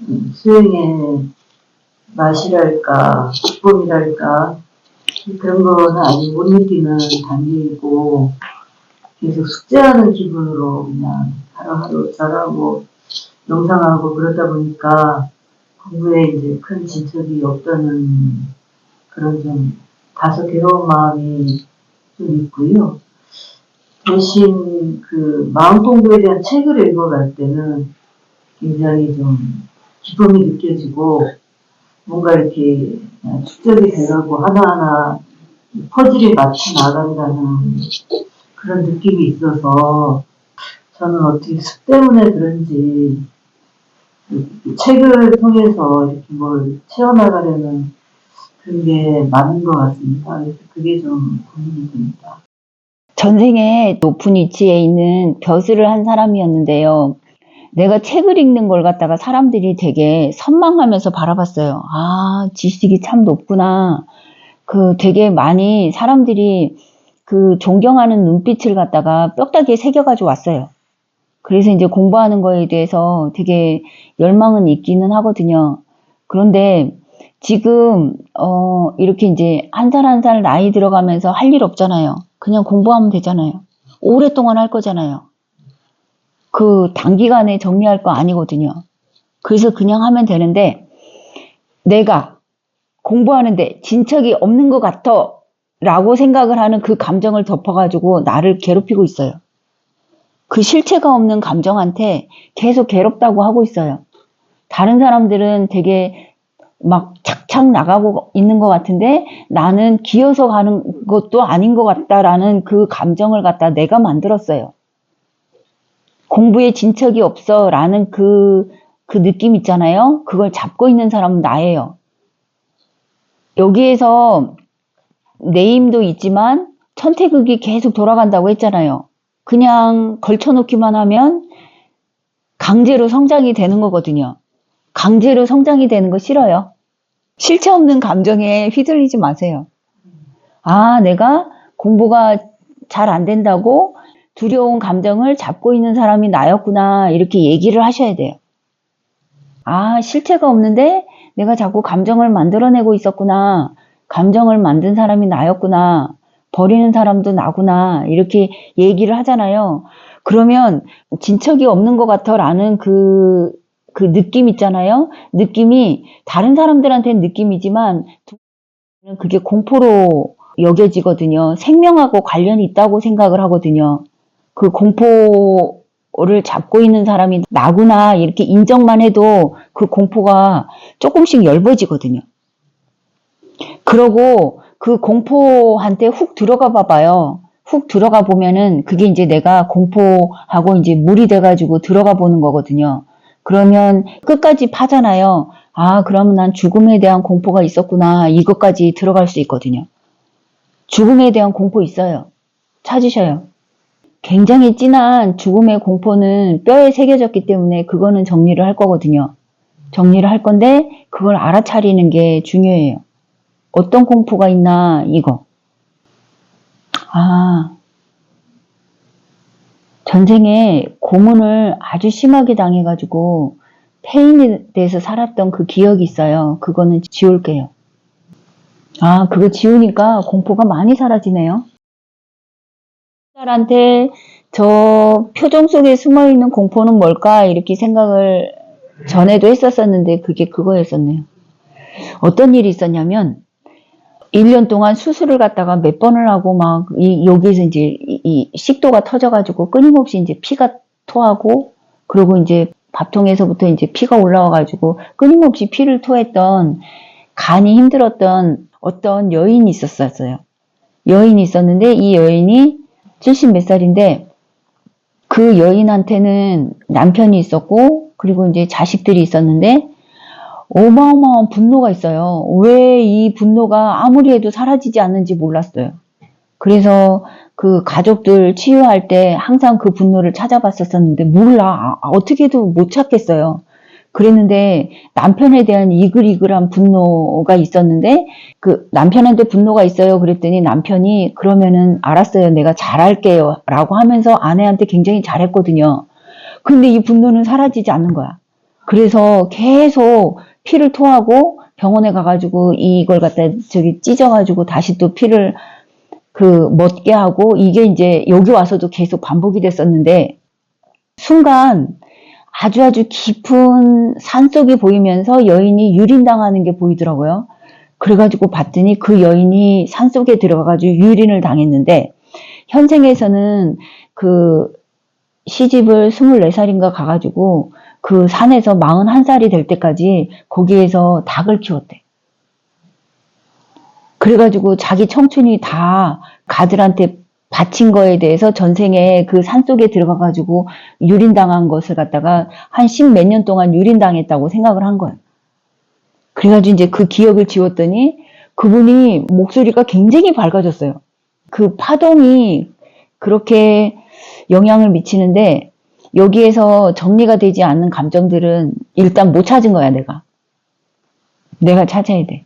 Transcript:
음, 수행의 맛이랄까, 기쁨이랄까, 그런 거는 아직 못 느끼는 단계이고, 계속 숙제하는 기분으로 그냥 하루하루 잘하고, 명상하고 그러다 보니까 공부에 이제 큰 진척이 없다는 그런 좀 다소 괴로운 마음이 좀 있고요. 대신 그 마음 공부에 대한 책을 읽어갈 때는 굉장히 좀 기쁨이 느껴지고 뭔가 이렇게 축적이 돼가고 하나하나 퍼즐이 맞춰 나간다는 그런 느낌이 있어서 저는 어떻게 습 때문에 그런지 이 책을 통해서 이렇게 뭘 채워나가려는 그런 게 많은 것 같습니다. 그래서 그게 좀 고민이 됩니다. 전생에 높은 위치에 있는 벼슬을 한 사람이었는데요. 내가 책을 읽는 걸 갖다가 사람들이 되게 선망하면서 바라봤어요. 아, 지식이 참 높구나. 그 되게 많이 사람들이 그 존경하는 눈빛을 갖다가 뼈다귀에 새겨가지고 왔어요. 그래서 이제 공부하는 거에 대해서 되게 열망은 있기는 하거든요. 그런데 지금, 어, 이렇게 이제 한 살 한살 나이 들어가면서 할 일 없잖아요. 그냥 공부하면 되잖아요. 오랫동안 할 거잖아요. 그 단기간에 정리할 거 아니거든요. 그래서 그냥 하면 되는데 내가 공부하는데 진척이 없는 것 같아 라고 생각을 하는 그 감정을 덮어가지고 나를 괴롭히고 있어요. 그 실체가 없는 감정한테 계속 괴롭다고 하고 있어요. 다른 사람들은 되게 막 착착 나가고 있는 것 같은데 나는 기어서 가는 것도 아닌 것 같다라는 그 감정을 갖다 내가 만들었어요. 공부에 진척이 없어 라는 그, 그 느낌 있잖아요. 그걸 잡고 있는 사람은 나예요. 여기에서 내 힘도 있지만 천태극이 계속 돌아간다고 했잖아요. 그냥 걸쳐놓기만 하면 강제로 성장이 되는 거거든요. 강제로 성장이 되는 거 싫어요. 실체 없는 감정에 휘둘리지 마세요. 아, 내가 공부가 잘 안 된다고 두려운 감정을 잡고 있는 사람이 나였구나. 이렇게 얘기를 하셔야 돼요. 아, 실체가 없는데 내가 자꾸 감정을 만들어내고 있었구나. 감정을 만든 사람이 나였구나. 버리는 사람도 나구나. 이렇게 얘기를 하잖아요. 그러면 진척이 없는 것 같아 라는 그, 그 느낌 있잖아요. 느낌이 다른 사람들한테는 느낌이지만 그게 공포로 여겨지거든요. 생명하고 관련이 있다고 생각을 하거든요. 그 공포를 잡고 있는 사람이 나구나 이렇게 인정만 해도 그 공포가 조금씩 엷어지거든요. 그러고 그 공포한테 훅 들어가 봐봐요. 훅 들어가 보면은 그게 이제 내가 공포하고 이제 물이 돼가지고 들어가 보는 거거든요. 그러면 끝까지 파잖아요. 아, 그러면 난 죽음에 대한 공포가 있었구나. 이것까지 들어갈 수 있거든요. 죽음에 대한 공포 있어요. 찾으셔요. 굉장히 진한 죽음의 공포는 뼈에 새겨졌기 때문에 그거는 정리를 할 거거든요. 정리를 할 건데 그걸 알아차리는 게 중요해요. 어떤 공포가 있나 이거. 아, 전생에 고문을 아주 심하게 당해가지고 폐인에 대해서 살았던 그 기억이 있어요. 그거는 지울게요. 아, 그거 지우니까 공포가 많이 사라지네요. 사람한테 저 표정 속에 숨어 있는 공포는 뭘까 이렇게 생각을 전에도 했었었는데 그게 그거였었네요. 어떤 일이 있었냐면 1년 동안 수술을 갖다가 몇 번을 하고 막 이, 여기에서 이제 이, 이 식도가 터져가지고 끊임없이 이제 피가 토하고 그리고 이제 밥통에서부터 이제 피가 올라와가지고 끊임없이 피를 토했던 간이 힘들었던 어떤 여인이 있었어요. 여인이 있었는데 이 여인이 70 몇 살인데 그 여인한테는 남편이 있었고 그리고 이제 자식들이 있었는데 어마어마한 분노가 있어요. 왜 이 분노가 아무리 해도 사라지지 않는지 몰랐어요. 그래서 그 가족들 치유할 때 항상 그 분노를 찾아봤었었는데 몰라. 아, 어떻게도 못 찾겠어요. 그랬는데 남편에 대한 이글이글한 분노가 있었는데 그 남편한테 분노가 있어요. 그랬더니 남편이 그러면은 알았어요. 내가 잘할게요. 라고 하면서 아내한테 굉장히 잘했거든요. 근데 이 분노는 사라지지 않는 거야. 그래서 계속 피를 토하고 병원에 가가지고 이걸 갖다 저기 찢어가지고 다시 또 피를 그 먹게 하고 이게 이제 여기 와서도 계속 반복이 됐었는데 순간 아주 아주 깊은 산속이 보이면서 여인이 유린당하는 게 보이더라고요. 그래가지고 봤더니 그 여인이 산속에 들어가가지고 유린을 당했는데 현생에서는 그 시집을 24살인가 가가지고 그 산에서 41살이 될 때까지 거기에서 닭을 키웠대. 그래가지고 자기 청춘이 다 가들한테 바친 거에 대해서 전생에 그 산속에 들어가가지고 유린당한 것을 갖다가 한 십 몇 년 동안 유린당했다고 생각을 한 거예요. 그래가지고 이제 그 기억을 지웠더니 그분이 목소리가 굉장히 밝아졌어요. 그 파동이 그렇게 영향을 미치는데 여기에서 정리가 되지 않는 감정들은 일단 못 찾은 거야, 내가. 내가 찾아야 돼.